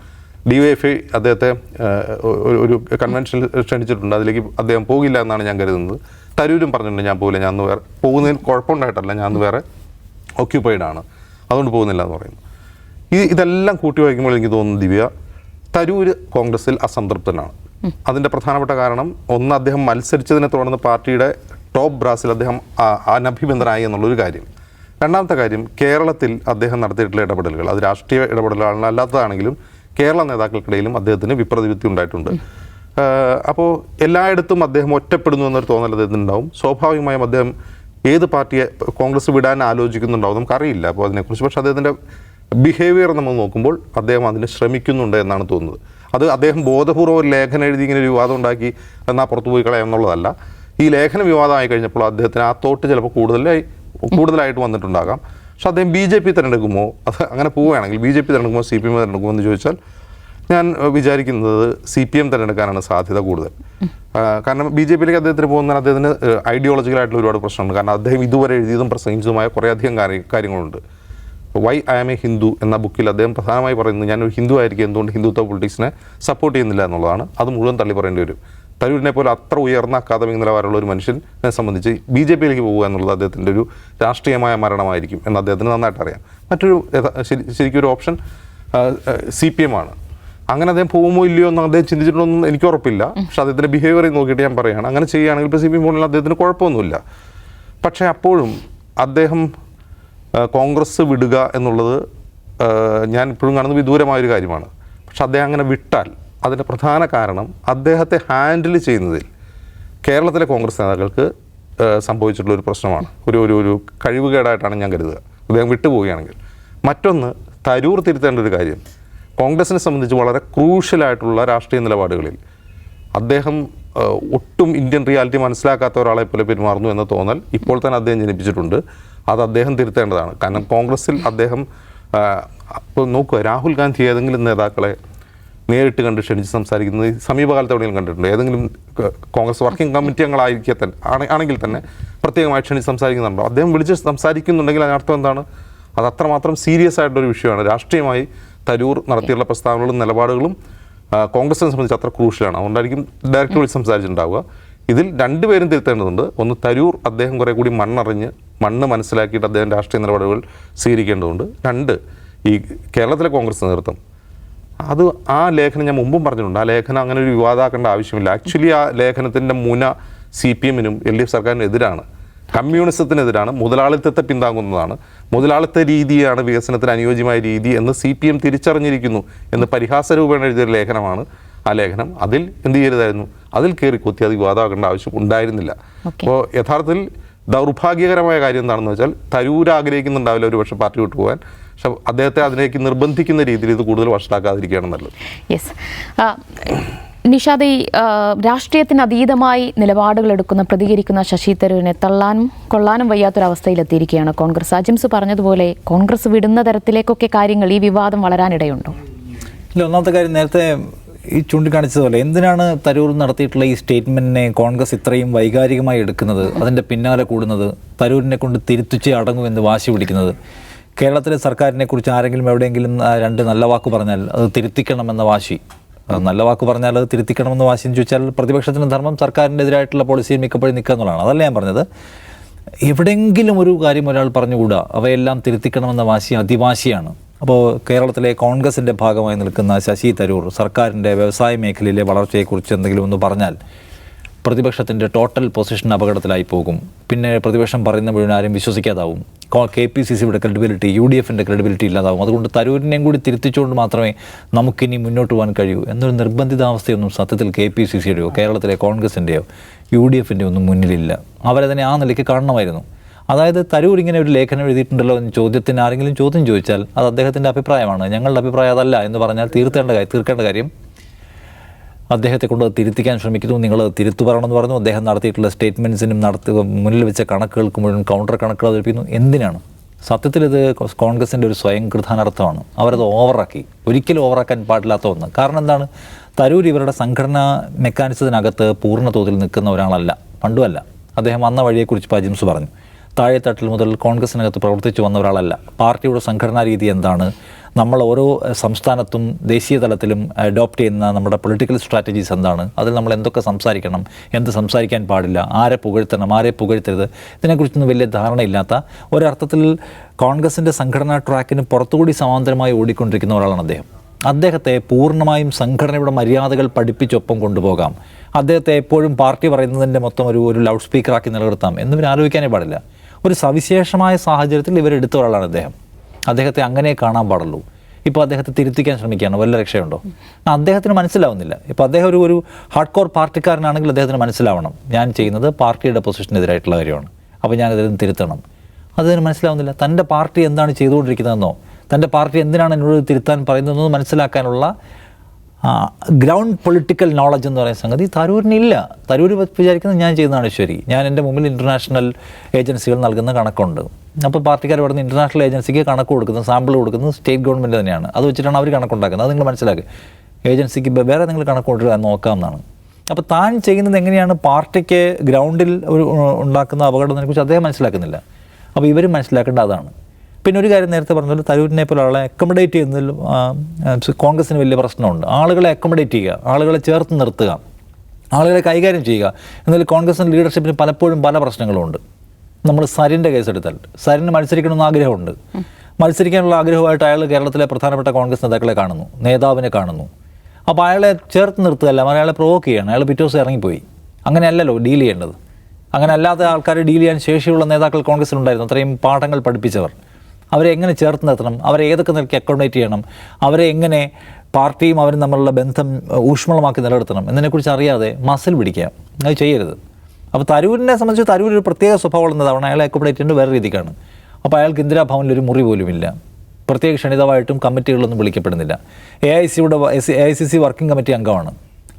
ഡി വൈ എഫ് ഐ അദ്ദേഹത്തെ ഒരു- കൺവെൻഷൻ കൺവെൻഷനിൽ ക്ഷണിച്ചിട്ടുണ്ട്. അതിലേക്ക് അദ്ദേഹം പോകില്ല എന്നാണ് ഞാൻ കരുതുന്നത്. തരൂരും പറഞ്ഞിട്ടുണ്ട് ഞാൻ പോകില്ല ഞാൻ വേറെ പോകുന്നതിൽ കുഴപ്പമുണ്ടായിട്ടല്ല. ഞാൻ അന്ന് വേറെ ഓക്യുപ്പൈഡ് ആണ്. അതുകൊണ്ട് പോകുന്നില്ല എന്ന് പറയുന്നു. ഈ ഇതെല്ലാം കൂട്ടി വായിക്കുമ്പോൾ എനിക്ക് തോന്നുന്നു ദിവ്യ തരൂര് കോൺഗ്രസിൽ അസംതൃപ്തനാണ്. അതിന്റെ പ്രധാനപ്പെട്ട കാരണം ഒന്ന് അദ്ദേഹം മത്സരിച്ചതിനെ തുടർന്ന് പാർട്ടിയുടെ ടോപ്പ് ബ്രാസിൽ അദ്ദേഹം അനഭിബന്ധനായി എന്നുള്ളൊരു കാര്യം. രണ്ടാമത്തെ കാര്യം കേരളത്തിൽ അദ്ദേഹം നടത്തിയിട്ടുള്ള ഇടപെടലുകൾ. അത് രാഷ്ട്രീയ ഇടപെടലുകളാണ് അല്ലാത്തതാണെങ്കിലും കേരള നേതാക്കൾക്കിടയിലും അദ്ദേഹത്തിന് വിപ്രതിവിധി ഉണ്ടായിട്ടുണ്ട് അപ്പോൾ എല്ലായിടത്തും അദ്ദേഹം ഒറ്റപ്പെടുന്നു എന്നൊരു തോന്നൽ അദ്ദേഹത്തിന് ഉണ്ടാവും സ്വാഭാവികമായും അദ്ദേഹം ഏത് പാർട്ടിയെ കോൺഗ്രസ് വിടാൻ ആലോചിക്കുന്നുണ്ടാവും നമുക്കറിയില്ല. അപ്പോൾ അതിനെക്കുറിച്ച്. പക്ഷേ അദ്ദേഹത്തിന്റെ ബിഹേവിയർ നമ്മൾ നോക്കുമ്പോൾ അദ്ദേഹം അതിന് ശ്രമിക്കുന്നുണ്ട് എന്നാണ് തോന്നുന്നത്. അത് അദ്ദേഹം ബോധപൂർവം ഒരു ലേഖനം എഴുതി ഇങ്ങനെ ഒരു വിവാദം ഉണ്ടാക്കി എന്നാൽ പുറത്തു പോയി കളയാം എന്നുള്ളതല്ല. ഈ ലേഖന വിവാദമായി കഴിഞ്ഞപ്പോൾ അദ്ദേഹത്തിന് ആ തോട്ട് ചിലപ്പോൾ കൂടുതലായി കൂടുതലായിട്ട് വന്നിട്ടുണ്ടാകാം. പക്ഷെ അദ്ദേഹം ബി ജെ പി തിരഞ്ഞെടുക്കുമോ? അത് അങ്ങനെ പോവുകയാണെങ്കിൽ ബി ജെ പി തിരഞ്ഞെടുക്കുമോ? സി പി എം തിരഞ്ഞെടുക്കുമോ എന്ന് ചോദിച്ചാൽ ഞാൻ വിചാരിക്കുന്നത് സി പി എം തിരഞ്ഞെടുക്കാനാണ് സാധ്യത കൂടുതൽ. കാരണം ബി ജെ പിയിലേക്ക് അദ്ദേഹത്തിന് പോകുന്നതിന് അദ്ദേഹത്തിന് ഐഡിയോളജിക്കലായിട്ടുള്ള ഒരുപാട് പ്രശ്നമുണ്ട്. കാരണം അദ്ദേഹം ഇതുവരെ എഴുതിയതും പ്രസംഗിച്ചതുമായ കുറേയധികം കാര്യ കാര്യങ്ങളുണ്ട്. Why I am a Hindu എന്ന ബുക്കിൽ അദ്ദേഹം പ്രധാനമായി പറയുന്നത് ഞാനൊരു ഹിന്ദു ആയിരിക്കും എന്തുകൊണ്ട് ഹിന്ദുത്വ പൊളിറ്റിക്സിനെ സപ്പോർട്ട് ചെയ്യുന്നില്ല എന്നുള്ളതാണ്. അത് മുഴുവൻ തള്ളി പറയേണ്ടി വരും. തരൂരിനെ പോലെ അത്ര ഉയർന്ന അക്കാദമിക് നിലവാരമുള്ള ഒരു മനുഷ്യനെ സംബന്ധിച്ച് ബി ജെ പിയിലേക്ക് പോകുക എന്നുള്ളത് അദ്ദേഹത്തിന്റെ ഒരു രാഷ്ട്രീയമായ മരണമായിരിക്കും എന്ന് അദ്ദേഹത്തിന് നന്നായിട്ട് അറിയാം. മറ്റൊരു ശരിക്കും ഒരു ഓപ്ഷൻ സി പി എം ആണ്. അങ്ങനെ അദ്ദേഹം പോകുമോ ഇല്ലയോ എന്ന് അദ്ദേഹം ചിന്തിച്ചിട്ടുണ്ടോന്നും എനിക്ക് ഉറപ്പില്ല. പക്ഷെ അദ്ദേഹത്തിന്റെ ബിഹേവിയർ നോക്കിയിട്ട് ഞാൻ പറയുകയാണ്. അങ്ങനെ ചെയ്യുകയാണെങ്കിൽ ഇപ്പോൾ സി പി എം പോകണമെങ്കിൽ അദ്ദേഹത്തിന് കുഴപ്പമൊന്നുമില്ല. പക്ഷേ അപ്പോഴും അദ്ദേഹം കോൺഗ്രസ് വിടുക എന്നുള്ളത് ഞാൻ ഇപ്പോഴും കാണുന്നത് വിദൂരമായൊരു കാര്യമാണ്. പക്ഷെ അദ്ദേഹം അങ്ങനെ വിട്ടാൽ അതിന്റെ പ്രധാന കാരണം അദ്ദേഹത്തെ ഹാൻഡിൽ ചെയ്യുന്നതിൽ കേരളത്തിലെ കോൺഗ്രസ് നേതാക്കൾക്ക് സംഭവിച്ചിട്ടുള്ള ഒരു പ്രശ്നമാണ്. ഒരു ഒരു ഒരു കഴിവുകേടായിട്ടാണ് ഞാൻ കരുതുക. അദ്ദേഹം വിട്ടുപോവുകയാണെങ്കിൽ. മറ്റൊന്ന് തരൂർ തിരുത്തേണ്ട ഒരു കാര്യം. കോൺഗ്രസിനെ സംബന്ധിച്ച് വളരെ ക്രൂഷ്യലായിട്ടുള്ള രാഷ്ട്രീയ നിലപാടുകളിൽ അദ്ദേഹം ഒട്ടും ഇന്ത്യൻ റിയാലിറ്റി മനസ്സിലാക്കാത്ത ഒരാളെ പോലെ പെരുമാറുന്നു എന്ന തോന്നൽ ഇപ്പോൾ തന്നെ അദ്ദേഹം ജനിപ്പിച്ചിട്ടുണ്ട്. അത് അദ്ദേഹം തിരുത്തേണ്ടതാണ്. കാരണം കോൺഗ്രസിൽ അദ്ദേഹം ഇപ്പോൾ നോക്കുക രാഹുൽ ഗാന്ധി ഏതെങ്കിലും നേതാക്കളെ നേരിട്ട് കണ്ട് ക്ഷണിച്ച് സംസാരിക്കുന്നത് സമീപകാലത്ത് എവിടെയെങ്കിലും കണ്ടിട്ടുണ്ട്? ഏതെങ്കിലും കോൺഗ്രസ് വർക്കിംഗ് കമ്മിറ്റി അംഗങ്ങളായിരിക്കെ തന്നെ ആണെങ്കിൽ തന്നെ പ്രത്യേകമായി ക്ഷണിച്ച് സംസാരിക്കുന്നുണ്ടോ? അദ്ദേഹം വിളിച്ച് സംസാരിക്കുന്നുണ്ടെങ്കിൽ അതിനർത്ഥം എന്താണ്? അത് അത്രമാത്രം സീരിയസ് ആയിട്ടൊരു വിഷയമാണ്. രാഷ്ട്രീയമായി തരൂർ നടത്തിയുള്ള പ്രസ്താവനകളും നിലപാടുകളും കോൺഗ്രസിനെ സംബന്ധിച്ച് അത്ര ക്രൂഷ്യലാണ്. അതുകൊണ്ടായിരിക്കും ഡയറക്റ്റ് വിളിച്ച് സംസാരിച്ചിട്ടുണ്ടാവുക. ഇതിൽ രണ്ടുപേരും തിരുത്തേണ്ടതുണ്ട്. ഒന്ന് തരൂർ അദ്ദേഹം കുറെ കൂടി മണ്ണറിഞ്ഞ് മണ്ണ് മനസ്സിലാക്കിയിട്ട് അദ്ദേഹം രാഷ്ട്രീയ നിലപാടുകൾ സ്വീകരിക്കേണ്ടതുണ്ട്. രണ്ട് ഈ കേരളത്തിലെ കോൺഗ്രസ് നേതൃത്വം. അത് ആ ലേഖനം ഞാൻ മുമ്പും പറഞ്ഞിട്ടുണ്ട്. ആ ലേഖനം അങ്ങനെ ഒരു വിവാദമാക്കേണ്ട ആവശ്യമില്ല. ആക്ച്വലി ആ ലേഖനത്തിന്റെ മുന സി പി എമ്മിനും എൽ ഡി എഫ് സർക്കാരിനും എതിരാണ്. കമ്മ്യൂണിസത്തിനെതിരാണ് മുതലാളിത്തത്തെ പിന്താങ്ങുന്നതാണ്. മുതലാളിത്ത രീതിയാണ് വികസനത്തിന് അനുയോജ്യമായ രീതി എന്ന് സി പി എം തിരിച്ചറിഞ്ഞിരിക്കുന്നു എന്ന് പരിഹാസരൂപേണ എഴുതിയ ലേഖനമാണ് ആ ലേഖനം. അതിൽ എന്ത് ചെയ്യരുതായിരുന്നു അതിൽ കയറി കുത്തി അത് വിവാദമാക്കേണ്ട ആവശ്യം ഉണ്ടായിരുന്നില്ല. അപ്പോൾ യഥാർത്ഥത്തിൽ ദൗർഭാഗ്യകരമായ കാര്യം എന്താണെന്ന് വെച്ചാൽ തരൂർ ആഗ്രഹിക്കുന്നുണ്ടാവില്ല ഒരു പക്ഷേ പാർട്ടി വിട്ടു പോകാൻ. പക്ഷെ അദ്ദേഹത്തെ അതിലേക്ക് നിർബന്ധിക്കുന്ന രീതിയിൽ ഇത് കൂടുതൽ വഷളാക്കാതിരിക്കുകയാണ് നല്ലത്. യെസ് നിഷാദ് ഈ രാഷ്ട്രീയത്തിന് അതീതമായി നിലപാടുകൾ എടുക്കുന്ന പ്രതികരിക്കുന്ന ശശി തരൂരിനെ തള്ളാനും കൊള്ളാനും വയ്യാത്തൊരവസ്ഥയിലെത്തിയിരിക്കുകയാണ് കോൺഗ്രസ്. അജിംസ് പറഞ്ഞതുപോലെ കോൺഗ്രസ് വിടുന്ന തരത്തിലേക്കൊക്കെ കാര്യങ്ങൾ ഈ വിവാദം വളരാനിടയുണ്ടോ? ഇല്ല ഒന്നാമത്തെ കാര്യം നേരത്തെ ഈ ചൂണ്ടിക്കാണിച്ചതുപോലെ എന്തിനാണ് തരൂർ നടത്തിയിട്ടുള്ള ഈ സ്റ്റേറ്റ്മെന്റിനെ കോൺഗ്രസ് ഇത്രയും വൈകാരികമായി എടുക്കുന്നത് അതിന്റെ പിന്നാലെ കൂടുന്നത് തരൂരിനെ കൊണ്ട് തിരുത്തിച്ചേ അടങ്ങുമെന്ന് വാശി പിടിക്കുന്നത്? കേരളത്തിലെ സർക്കാരിനെ കുറിച്ച് ആരെങ്കിലും എവിടെയെങ്കിലും രണ്ട് നല്ല വാക്ക് പറഞ്ഞാൽ അത് തിരുത്തിക്കണമെന്ന വാശി നല്ല വാക്ക് പറഞ്ഞാൽ അത് തിരുത്തിക്കണമെന്ന് വാശിയും ചോദിച്ചാൽ പ്രതിപക്ഷത്തിന് ധർമ്മം സർക്കാരിന്റെ എതിരായിട്ടുള്ള പോളിസിയിൽ മിക്കപ്പോഴും നിൽക്കുക എന്നുള്ളതാണ്. അതല്ല ഞാൻ പറഞ്ഞത്. എവിടെയെങ്കിലും ഒരു കാര്യം ഒരാൾ പറഞ്ഞുകൂടാ അവയെല്ലാം തിരുത്തിക്കണമെന്ന വാശി അതിവാശിയാണ് അപ്പോൾ കേരളത്തിലെ കോൺഗ്രസിന്റെ ഭാഗമായി നിൽക്കുന്ന ശശി തരൂർ സർക്കാരിന്റെ വ്യവസായ മേഖലയിലെ വളർച്ചയെക്കുറിച്ച് എന്തെങ്കിലും ഒന്ന് പറഞ്ഞാൽ പ്രതിപക്ഷത്തിന്റെ ടോട്ടൽ പൊസിഷൻ അപകടത്തിലായി പോകും. പിന്നെ പ്രതിപക്ഷം പറയുന്ന മുഴുവൻ ആരും വിശ്വസിക്കാതാവും. കെ പി സി സിയുടെ ക്രെഡിബിലിറ്റി യു ഡി എഫിന്റെ ക്രെഡിബിലിറ്റി ഇല്ലാതാവും. അതുകൊണ്ട് തരൂരിനെയും കൂടി തിരുത്തിച്ചുകൊണ്ട് മാത്രമേ നമുക്കിനി മുന്നോട്ട് പോകാൻ കഴിയൂ. എന്നൊരു നിർബന്ധിതാവസ്ഥയൊന്നും സത്യത്തിൽ കെ പി സി സിയുടെയോ കേരളത്തിലെ കോൺഗ്രസിന്റെയോ യു ഡി എഫിന്റെ ഒന്നും മുന്നിലില്ല. അവരതിനെ ആ നിലയ്ക്ക് കാണണമായിരുന്നു. അതായത് തരൂർ ഇങ്ങനെ ഒരു ലേഖനം എഴുതിയിട്ടുണ്ടല്ലോ എന്ന് ചോദ്യത്തിന് ആരെങ്കിലും ചോദ്യം ചോദിച്ചാൽ അത് അദ്ദേഹത്തിന്റെ അഭിപ്രായമാണ്. ഞങ്ങളുടെ അഭിപ്രായം അതല്ല എന്ന് പറഞ്ഞാൽ തീർത്തേണ്ട തീർക്കേണ്ട കാര്യം അദ്ദേഹത്തെ കൊണ്ട് തിരുത്തിക്കാൻ ശ്രമിക്കുന്നു. നിങ്ങൾ തിരുത്തു പറയണമെന്ന് പറഞ്ഞു. അദ്ദേഹം നടത്തിയിട്ടുള്ള സ്റ്റേറ്റ്മെന്റ്സിനും നടത്തി മുന്നിൽ വെച്ച കണക്കുകൾക്ക് മുഴുവൻ കൗണ്ടർ കണക്കുകൾ അവതരിപ്പിക്കുന്നു. എന്തിനാണ്? സത്യത്തിൽ ഇത് കോൺഗ്രസിന്റെ ഒരു സ്വയം കൃതാനർത്ഥമാണ്. അവരത് ഓവറാക്കി. ഒരിക്കലും ഓവറാക്കാൻ പാടില്ലാത്ത ഒന്ന്. കാരണം എന്താണ്? തരൂർ ഇവരുടെ സംഘടനാ മെക്കാനിസത്തിനകത്ത് പൂർണ തോതിൽ നിൽക്കുന്ന ഒരാളല്ല. പണ്ടുമല്ല അദ്ദേഹം വന്ന വഴിയെക്കുറിച്ച് പജിംസ് പറഞ്ഞു. താഴെത്തട്ടിൽ മുതൽ കോൺഗ്രസിനകത്ത് പ്രവർത്തിച്ചു വന്ന ഒരാളല്ല. പാർട്ടിയുടെ സംഘടനാ രീതി എന്താണ്? നമ്മൾ ഓരോ സംസ്ഥാനത്തും ദേശീയ തലത്തിലും അഡോപ്റ്റ് ചെയ്യുന്ന നമ്മുടെ പൊളിറ്റിക്കൽ സ്ട്രാറ്റജീസ് എന്താണ്? അതിൽ നമ്മൾ എന്തൊക്കെ സംസാരിക്കണം? എന്ത് സംസാരിക്കാൻ പാടില്ല? ആരെ പുകഴ്ത്തണം? ആരെ പുകഴ്ത്തരുത്? ഇതിനെക്കുറിച്ചൊന്നും വലിയ ധാരണയില്ലാത്ത ഒരർത്ഥത്തിൽ കോൺഗ്രസിന്റെ സംഘടനാ ട്രാക്കിന് പുറത്തുകൂടി സമാന്തരമായി ഓടിക്കൊണ്ടിരിക്കുന്ന ഒരാളാണ് അദ്ദേഹം. അദ്ദേഹത്തെ പൂർണമായും സംഘടനയുടെ മര്യാദകൾ പഠിപ്പിച്ചൊപ്പം കൊണ്ടുപോകാം. അദ്ദേഹത്തെ എപ്പോഴും പാർട്ടി പറയുന്നതിന്റെ മൊത്തം ഒരു ഒരു ലൗഡ് സ്പീക്കറാക്കി നിലനിർത്താം. എന്നിവർ ആലോചിക്കാനേ പാടില്ല. ഒരു സവിശേഷമായ സാഹചര്യത്തിൽ ഇവരെടുത്ത ഒരാളാണ് അദ്ദേഹം. അദ്ദേഹത്തെ അങ്ങനെ കാണാൻ പാടുള്ളൂ. ഇപ്പോൾ അദ്ദേഹത്തെ തിരുത്തിക്കാൻ ശ്രമിക്കുകയാണ്? വല്ല രക്ഷയുണ്ടോ? അദ്ദേഹത്തിന് മനസ്സിലാവുന്നില്ല. ഇപ്പോൾ അദ്ദേഹം ഒരു ഒരു ഹാർഡ് കോർ പാർട്ടിക്കാരനാണെങ്കിൽ അദ്ദേഹത്തിന് മനസ്സിലാവണം. ഞാൻ ചെയ്യുന്നത് പാർട്ടിയുടെ പൊസിഷനെതിരായിട്ടുള്ള കാര്യമാണ്. അപ്പോൾ ഞാൻ അദ്ദേഹം തിരുത്തണം. അദ്ദേഹത്തിന് മനസ്സിലാവുന്നില്ല. തന്റെ പാർട്ടി എന്താണ് ചെയ്തുകൊണ്ടിരിക്കുന്നതെന്നോ തന്റെ പാർട്ടി എന്തിനാണ് എന്നോട് തിരുത്താൻ പറയുന്നതെന്നോ മനസ്സിലാക്കാനുള്ള ഗ്രൗണ്ട് പൊളിറ്റിക്കൽ നോളജ് എന്ന് പറയുന്ന സംഗതി തരൂരിനില്ല തരൂർ വിചാരിക്കുന്നത് ഞാൻ ചെയ്യുന്നതാണ് ശരി. ഞാൻ എന്റെ മുമ്പിൽ ഇന്റർനാഷണൽ ഏജൻസികൾ നൽകുന്ന കണക്കുണ്ട്. അപ്പോൾ പാർട്ടിക്കാർ ഇവിടുന്ന് ഇന്റർനാഷണൽ ഏജൻസിക്ക് കണക്ക് കൊടുക്കുന്നത് സാമ്പിൾ കൊടുക്കുന്നത് സ്റ്റേറ്റ് ഗവൺമെന്റ് തന്നെയാണ്. അത് വെച്ചിട്ടാണ് അവർ കണക്കുണ്ടാക്കുന്നത്. അത് നിങ്ങൾ മനസ്സിലാക്കുക ഏജൻസിക്ക് വേറെ നിങ്ങൾ കണക്ക് കൊണ്ടുവരാൻ നോക്കാമെന്നാണ്. അപ്പോൾ താൻ ചെയ്യുന്നത് എങ്ങനെയാണ്? പാർട്ടിക്ക് ഗ്രൗണ്ടിൽ ഒരു ഉണ്ടാക്കുന്ന അപകടത്തിനെക്കുറിച്ച് അദ്ദേഹം മനസ്സിലാക്കുന്നില്ല. അപ്പോൾ ഇവരും മനസ്സിലാക്കേണ്ട അതാണ്. പിന്നെ ഒരു കാര്യം നേരത്തെ പറഞ്ഞത് തരൂരിനെ പോലെ ആളെ അക്കോമഡേറ്റ് ചെയ്യുന്നതിൽ കോൺഗ്രസിന് വലിയ പ്രശ്നമുണ്ട്. ആളുകളെ അക്കോമഡേറ്റ് ചെയ്യുക ആളുകളെ ചേർത്ത് നിർത്തുക ആളുകളെ കൈകാര്യം ചെയ്യുക. എന്നാൽ കോൺഗ്രസിന്റെ ലീഡർഷിപ്പിന് പലപ്പോഴും പല പ്രശ്നങ്ങളുമുണ്ട് നമ്മൾ സരിന്റെ കേസെടുത്താൽ സരിന് മത്സരിക്കണമെന്ന് ആഗ്രഹമുണ്ട്. മത്സരിക്കാനുള്ള ആഗ്രഹമായിട്ട് അയാൾ കേരളത്തിലെ പ്രധാനപ്പെട്ട കോൺഗ്രസ് നേതാക്കളെ കാണുന്നു നേതാവിനെ കാണുന്നു. അപ്പോൾ അയാളെ ചേർത്ത് നിർത്തുകയല്ല അയാളെ പ്രൊവോക്ക് ചെയ്യണം. അയാൾ പിറ്റേ ദിവസം ഇറങ്ങിപ്പോയി. അങ്ങനെയല്ലല്ലോ ഡീൽ ചെയ്യേണ്ടത്. അങ്ങനെ അല്ലാത്ത ആൾക്കാരെ ഡീൽ ചെയ്യാൻ ശേഷിയുള്ള നേതാക്കൾ കോൺഗ്രസിലുണ്ടായിരുന്നു അത്രയും പാഠങ്ങൾ പഠിപ്പിച്ചവർ. അവരെ എങ്ങനെ ചേർത്ത് നിർത്തണം? അവരെ ഏതൊക്കെ നിലയ്ക്ക് അക്കോമഡേറ്റ് ചെയ്യണം? അവരെ എങ്ങനെ പാർട്ടിയും അവരും തമ്മിലുള്ള ബന്ധം ഊഷ്മളമാക്കി നിലനിർത്തണം? എന്നതിനെക്കുറിച്ച് അറിയാതെ മസിൽ പിടിക്കുക. അത് ചെയ്യരുത്. അപ്പോൾ തരൂരിനെ സംബന്ധിച്ച് തരൂർ ഒരു പ്രത്യേക സ്വഭാവമുള്ള തവണ അയാൾ ചെയ്യുന്നത് വേറെ രീതിക്കാണ്. അപ്പോൾ അയാൾക്ക് ഇന്ദിരാഭവനിൽ ഒരു മുറി പോലുമില്ല. പ്രത്യേക ക്ഷണിതമായിട്ടും കമ്മിറ്റികളൊന്നും വിളിക്കപ്പെടുന്നില്ല. എ ഐ സിയുടെ A I C C working committee അംഗമാണ്.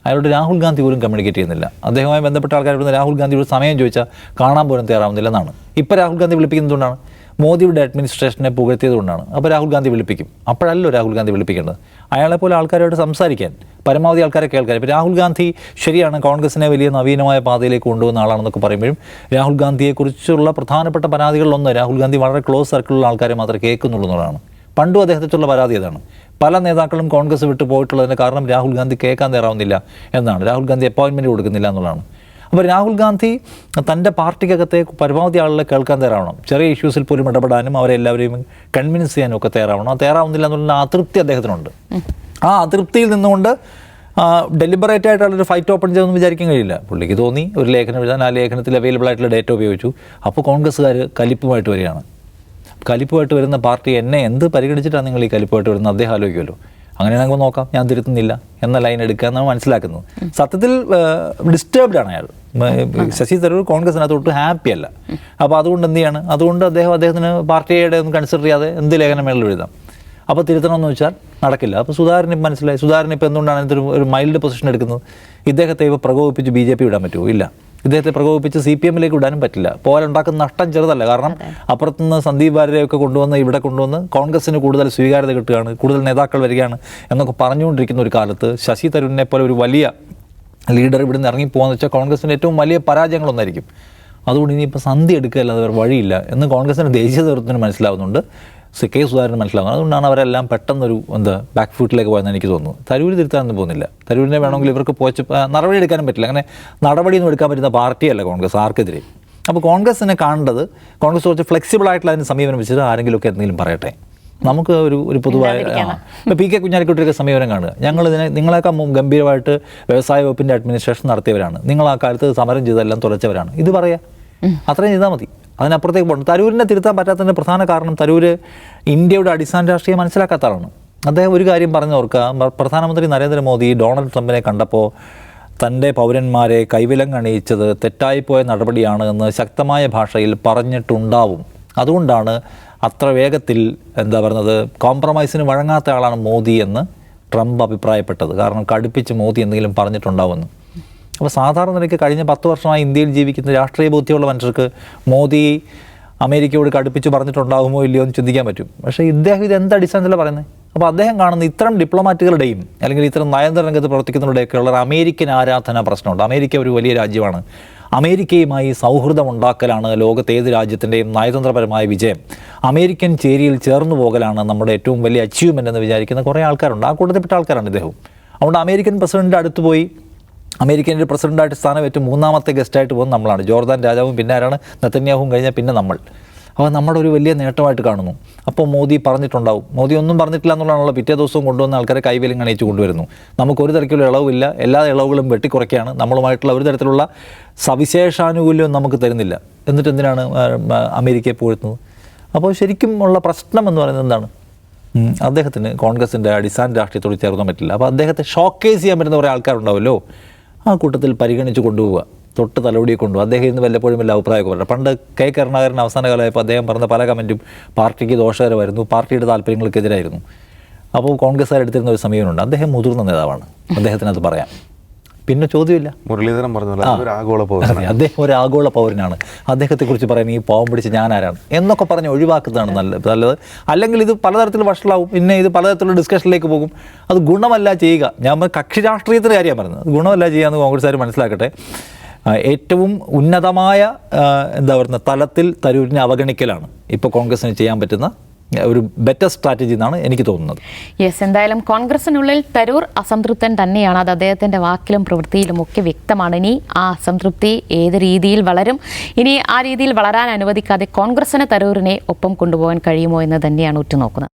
അയാളോട് രാഹുൽ ഗാന്ധി പോലും കമ്മ്യൂണിക്കേറ്റ് ചെയ്യുന്നില്ല. അദ്ദേഹവുമായി ബന്ധപ്പെട്ട ആൾക്കാരോട് രാഹുൽ ഗാന്ധിയോട് സമയം ചോദിച്ചാൽ കാണാൻ പോലും തയ്യാറാവുന്നില്ല എന്നാണ്. ഇപ്പോൾ രാഹുൽ ഗാന്ധി വിളിപ്പിക്കുന്നതുകൊണ്ടാണ്. മോദിയുടെ അഡ്മിനിസ്ട്രേഷനെ പുകഴ്ത്തിയതുകൊണ്ടാണ് അപ്പോൾ രാഹുൽ ഗാന്ധി വിളിപ്പിക്കും. അപ്പോഴല്ലോ രാഹുൽ ഗാന്ധി വിളിപ്പിക്കേണ്ടത്. അയാളെപ്പോലെ ആൾക്കാരോട് സംസാരിക്കാൻ പരമാവധി ആൾക്കാരെ കേൾക്കാൻ. ഇപ്പോൾ രാഹുൽ ഗാന്ധി ശരിയാണ് കോൺഗ്രസിനെ വലിയ നവീനമായ പാതയിലേക്ക് കൊണ്ടുവന്ന ആളാണെന്നൊക്കെ പറയുമ്പോഴും രാഹുൽ ഗാന്ധിയെക്കുറിച്ചുള്ള പ്രധാനപ്പെട്ട പരാതികളിലൊന്ന് രാഹുൽ ഗാന്ധി വളരെ ക്ലോസ് സർക്കിളിലുള്ള ആൾക്കാരെ മാത്രമേ കേൾക്കുന്നുള്ളൂ പണ്ടും അദ്ദേഹത്തെക്കുറിച്ചുള്ള പരാതി അതാണ്. പല നേതാക്കളും കോൺഗ്രസ് വിട്ടു പോയിട്ടുള്ളതിന്റെ കാരണം രാഹുൽ ഗാന്ധി കേൾക്കാൻ തയ്യാറാവുന്നില്ല എന്നാണ്. രാഹുൽ ഗാന്ധി അപ്പോയിൻമെന്റ് കൊടുക്കുന്നില്ല എന്നുള്ളതാണ്. അപ്പോൾ രാഹുൽ ഗാന്ധി തന്റെ പാർട്ടിക്കകത്തെ പരമാവധി ആളുകളെ കേൾക്കാൻ തയ്യാറാവണം. ചെറിയ ഇഷ്യൂസിൽ പോലും ഇടപെടാനും അവരെ എല്ലാവരെയും കൺവിൻസ് ചെയ്യാനും ഒക്കെ തയ്യാറാവണം. തയ്യാറാവുന്നില്ല എന്നുള്ള അതൃപ്തി അദ്ദേഹത്തിനുണ്ട്. ആ അതൃപ്തിയിൽ നിന്നുകൊണ്ട് ഡെലിബറേറ്റ് ആയിട്ടുള്ള ഒരു ഫൈറ്റ് ഓപ്പൺ ചെയ്തെന്ന് വിചാരിക്കാൻ കഴിയില്ല. പുള്ളിക്ക് തോന്നി ഒരു ലേഖനം എഴുതാൻ ആ ലേഖനത്തിൽ അവൈലബിൾ ആയിട്ടുള്ള ഡേറ്റ ഉപയോഗിച്ചു. അപ്പോൾ കോൺഗ്രസ്സുകാർ കലിപ്പുമായിട്ട് വരികയാണ്. കലിപ്പുമായിട്ട് വരുന്ന പാർട്ടി എന്നെ എന്ത് പരിഗണിച്ചിട്ടാണ് നിങ്ങൾ ഈ കലിപ്പുമായിട്ട് വരുന്നത്? അദ്ദേഹം ആലോചിക്കുമല്ലോ. അങ്ങനെയാണെങ്കിൽ നോക്കാം ഞാൻ തിരുത്തുന്നില്ല എന്ന ലൈൻ എടുക്കുക എന്നാണ് മനസ്സിലാക്കുന്നത്. സത്യത്തിൽ ഡിസ്റ്റർബ്ഡ് ആണ് അയാൾ. ശശി തരൂർ കോൺഗ്രസിനകത്തോട്ട് ഹാപ്പി അല്ല. അപ്പോൾ അതുകൊണ്ട് എന്ത് ചെയ്യാണ്? അതുകൊണ്ട് അദ്ദേഹം അദ്ദേഹത്തിന് പാർട്ടിയുടെ ഒന്നും കൺസിഡർ ചെയ്യാതെ എന്ത് ലേഖനമേളിൽ എഴുതാം. അപ്പോൾ തിരുത്തണമെന്ന് വെച്ചാൽ നടക്കില്ല. അപ്പോൾ സുധാകരൻ ഇപ്പം മനസ്സിലായി സുധാകരൻ ഇപ്പോൾ എന്തുകൊണ്ടാണ് ഇതൊരു ഒരു മൈൽഡ് പൊസിഷൻ എടുക്കുന്നത്? ഇദ്ദേഹത്തെ ഇപ്പോൾ പ്രകോപിപ്പിച്ച് ബി ജെ പി വിടാൻ പറ്റുമോ? ഇല്ല. ഇദ്ദേഹത്തെ പ്രകോപിപ്പിച്ച് സി പി എമ്മിലേക്ക് വിടാനും പറ്റില്ല. പോലെ ഉണ്ടാക്കുന്ന നഷ്ടം ചെറുതല്ല. കാരണം അപ്പുറത്തുനിന്ന് സന്ദീപ് ഭാര്യയൊക്കെ കൊണ്ടുവന്ന് ഇവിടെ കൊണ്ടുവന്ന് കോൺഗ്രസിന് കൂടുതൽ സ്വീകാര്യത കിട്ടുകയാണ് കൂടുതൽ നേതാക്കൾ വരികയാണ് എന്നൊക്കെ പറഞ്ഞുകൊണ്ടിരിക്കുന്ന ഒരു കാലത്ത് ശശി തരൂരിനെ പോലെ ഒരു വലിയ ലീഡർ ഇവിടുന്ന് ഇറങ്ങി പോകാന്ന് വെച്ചാൽ കോൺഗ്രസിന്റെ ഏറ്റവും വലിയ പരാജയങ്ങളൊന്നായിരിക്കും. അതുകൊണ്ട് ഇനിയിപ്പോൾ സന്ധി എടുക്കുകയല്ലാതെ വേറെ വഴിയില്ല എന്ന് കോൺഗ്രസിന്റെ ദേശീയ നേതൃത്വത്തിന് മനസ്സിലാവുന്നുണ്ട്. സി കെ സുധാകരൻ മനസ്സിലാകുന്നത് അതുകൊണ്ടാണ് അവരെല്ലാം പെട്ടെന്നൊരു എന്താ ബാക്ക് ഫുട്ടിലേക്ക് പോയെന്ന് എനിക്ക് തോന്നുന്നു തരൂർ തിരുത്താനൊന്നും പോകുന്നില്ല. തരൂരിനെ വേണമെങ്കിൽ ഇവർക്ക് പോച്ച് നടപടി എടുക്കാനും പറ്റില്ല. അങ്ങനെ നടപടിയൊന്നും എടുക്കാൻ പറ്റുന്ന പാർട്ടിയല്ല കോൺഗ്രസ് ആർക്കെതിരെ. അപ്പോൾ കോൺഗ്രസിനെ കാണേണ്ടത് കോൺഗ്രസ് കുറച്ച് ഫ്ലെക്സിബിൾ ആയിട്ടുള്ള അതിന് സമീപനം വെച്ചിട്ട് ആരെങ്കിലുമൊക്കെ എന്തെങ്കിലും പറയട്ടെ. നമുക്ക് ഒരു ഒരു പൊതുവായ ഇപ്പോൾ പി കെ കുഞ്ഞാലിക്കുട്ടിയൊക്കെ സമീപനം കാണുക. ഞങ്ങൾ ഇതിനെ നിങ്ങളെക്കാൾ ഗംഭീരമായിട്ട് വ്യവസായ വകുപ്പിന്റെ അഡ്മിനിസ്ട്രേഷൻ നടത്തിയവരാണ്. നിങ്ങൾ ആ കാലത്ത് സമരം ചെയ്തെല്ലാം തുലച്ചവരാണ്. ഇത് പറയാ. അത്രയും ചെയ്താൽ മതി. അതിനപ്പുറത്തേക്ക് പോകണം തരൂരിനെ തിരുത്താൻ പറ്റാത്തതിന്റെ പ്രധാന കാരണം തരൂര് ഇന്ത്യയുടെ അടിസ്ഥാന രാഷ്ട്രീയം മനസ്സിലാക്കാത്ത ആളാണ് അദ്ദേഹം ഒരു കാര്യം പറഞ്ഞു ഓർക്കുക. പ്രധാനമന്ത്രി നരേന്ദ്രമോദി ഡൊണാൾഡ് ട്രംപിനെ കണ്ടപ്പോൾ തന്റെ പൗരന്മാരെ കൈവിലം കണിയിച്ചത് തെറ്റായിപ്പോയ നടപടിയാണ് എന്ന് ശക്തമായ ഭാഷയിൽ പറഞ്ഞിട്ടുണ്ടാവും. അതുകൊണ്ടാണ് അത്ര വേഗത്തിൽ എന്താ പറയുന്നത് കോംപ്രമൈസിന് വഴങ്ങാത്ത ആളാണ് മോദി എന്ന് ട്രംപ് അഭിപ്രായപ്പെട്ടത്. കാരണം കടുപ്പിച്ച് മോദി എന്തെങ്കിലും പറഞ്ഞിട്ടുണ്ടാവുമെന്ന്. അപ്പോൾ സാധാരണ നിലയ്ക്ക് കഴിഞ്ഞ പത്ത് വർഷമായി ഇന്ത്യയിൽ ജീവിക്കുന്ന രാഷ്ട്രീയ ബോധ്യമുള്ള മനുഷ്യർക്ക് മോദി അമേരിക്കയോട് കടുപ്പിച്ച് പറഞ്ഞിട്ടുണ്ടാകുമോ ഇല്ലയോ എന്ന് ചിന്തിക്കാൻ പറ്റും. പക്ഷേ ഇദ്ദേഹം ഇത് എന്ത് അടിസ്ഥാനത്തിലാണ് പറയുന്നത് അപ്പോൾ അദ്ദേഹം കാണുന്ന ഇത്തരം ഡിപ്ലോമാറ്റുകളുടെയും അല്ലെങ്കിൽ ഇത്തരം നയതന്ത്ര രംഗത്ത് പ്രവർത്തിക്കുന്നവരുടെയൊക്കെയുള്ള അമേരിക്കൻ ആരാധന പ്രശ്നമുണ്ട്. അമേരിക്ക ഒരു വലിയ രാജ്യമാണ്. അമേരിക്കയുമായി സൗഹൃദം ഉണ്ടാക്കലാണ് ലോകത്തെ ഏത് രാജ്യത്തിന്റെയും നയതന്ത്രപരമായ വിജയം. അമേരിക്കൻ ചേരിയിൽ ചേർന്നു പോകലാണ് നമ്മുടെ ഏറ്റവും വലിയ അച്ചീവ്മെന്റ് എന്ന് വിചാരിക്കുന്ന കുറേ ആൾക്കാരുണ്ട്. ആ കൂട്ടത്തിൽപ്പെട്ട ആൾക്കാരാണ് ഇദ്ദേഹം അതുകൊണ്ട് അമേരിക്കൻ പ്രസിഡന്റിന്റെ അടുത്ത് പോയി അമേരിക്കന്റെ പ്രസിഡന്റായിട്ട് സ്ഥാനമേറ്റ് മൂന്നാമത്തെ ഗസ്റ്റായിട്ട് പോകുന്നത് നമ്മളാണ്. ജോർദാൻ രാജാവും പിന്നെ ആരാണ്? നത്തന്യാഹും കഴിഞ്ഞാൽ പിന്നെ നമ്മൾ. അപ്പോൾ നമ്മുടെ ഒരു വലിയ നേട്ടമായിട്ട് കാണുന്നു. അപ്പോൾ മോദി പറഞ്ഞിട്ടുണ്ടാവും. മോദി ഒന്നും പറഞ്ഞിട്ടില്ല എന്നുള്ളതാണല്ലോ പിറ്റേ ദിവസവും കൊണ്ടുവന്ന ആൾക്കാരെ കൈവേലും കണിയിച്ച് കൊണ്ടുവരുന്നു. നമുക്ക് ഒരു തരത്തിലുള്ള ഇളവില്ല. എല്ലാ ഇളവുകളും വെട്ടിക്കുറയ്ക്കുകയാണ്. നമ്മളുമായിട്ടുള്ള ഒരു തരത്തിലുള്ള സവിശേഷാനുകൂല്യം നമുക്ക് തരുന്നില്ല. എന്നിട്ട് എന്തിനാണ് അമേരിക്കയെ പോയിരുന്നത് അപ്പോൾ ശരിക്കും ഉള്ള പ്രശ്നം എന്ന് പറയുന്നത് എന്താണ്? അദ്ദേഹത്തിന് കോൺഗ്രസിന്റെ അടിസ്ഥാന രാഷ്ട്രീയത്തോട് ചേർക്കാൻ പറ്റില്ല. അപ്പോൾ അദ്ദേഹത്തെ ഷോക്കേസ് ചെയ്യാൻ പറ്റുന്ന കുറേ ആൾക്കാരുണ്ടാവുമല്ലോ. ആ കൂട്ടത്തിൽ പരിഗണിച്ച് കൊണ്ടുപോവുക. തൊട്ട് തലോടിയെ കൊണ്ടു അദ്ദേഹം ഇന്ന് വല്ലപ്പോഴും വല്ല അഭിപ്രായമൊക്കെ പറഞ്ഞു പണ്ട് കെ. കരുണാകരൻ അവസാന കാലമായപ്പോൾ അദ്ദേഹം പറഞ്ഞ പല കമന്റും പാർട്ടിക്ക് ദോഷകരമായിരുന്നു പാർട്ടിയുടെ താല്പര്യങ്ങൾക്കെതിരായിരുന്നു. അപ്പോൾ കോൺഗ്രസ്സുകാർ എടുത്തിരുന്ന ഒരു സമീപനമുണ്ട്. അദ്ദേഹം മുതിർന്ന നേതാവാണ്. അദ്ദേഹത്തിനത് പറയാം. പിന്നെ ചോദ്യമില്ല. മുരളീധരൻ പറഞ്ഞ ആഗോള പൗരൻ അതെ, അദ്ദേഹം ഒരു ആഗോള പൗരനാണ്. അദ്ദേഹത്തെക്കുറിച്ച് പറയാൻ ഈ പാവം പിടിച്ച് ഞാൻ ആരാണ് എന്നൊക്കെ പറഞ്ഞ് ഒഴിവാക്കുന്നതാണ് നല്ലത് നല്ലത്. അല്ലെങ്കിൽ ഇത് പലതരത്തിൽ വഷളാവും. പിന്നെ ഇത് പലതരത്തിലുള്ള ഡിസ്കഷനിലേക്ക് പോകും. അത് ഗുണമല്ല ചെയ്യുക. ഞാൻ കക്ഷി രാഷ്ട്രീയത്തിന്റെ കാര്യമാണ് പറയുന്നത് അത് ഗുണമല്ല ചെയ്യുക എന്ന് കോൺഗ്രസ്സുകാർ മനസ്സിലാക്കട്ടെ. ഏറ്റവും ഉന്നതമായ എന്താ പറയുക തലത്തിൽ തരൂരിനെ അവഗണിക്കലാണ്. ഇപ്പോൾ കോൺഗ്രസ്സിന് ചെയ്യാൻ പറ്റുന്ന ഒരു ബെറ്റർ സ്ട്രാറ്റജി എന്നാണ് എനിക്ക് തോന്നുന്നത്. യെസ് എന്തായാലും കോൺഗ്രസിനുള്ളിൽ തരൂർ അസംതൃപ്തൻ തന്നെയാണ്. അത് അദ്ദേഹത്തിന്റെ വാക്കിലും പ്രവൃത്തിയിലും ഒക്കെ വ്യക്തമാണ്. ഇനി ആ അസംതൃപ്തി ഏത് രീതിയിൽ വളരും? ഇനി ആ രീതിയിൽ വളരാൻ അനുവദിക്കാതെ കോൺഗ്രസിന് തരൂരിനെ ഒപ്പം കൊണ്ടുപോകാൻ കഴിയുമോ എന്ന് തന്നെയാണ് ഉറ്റുനോക്കുന്നത്.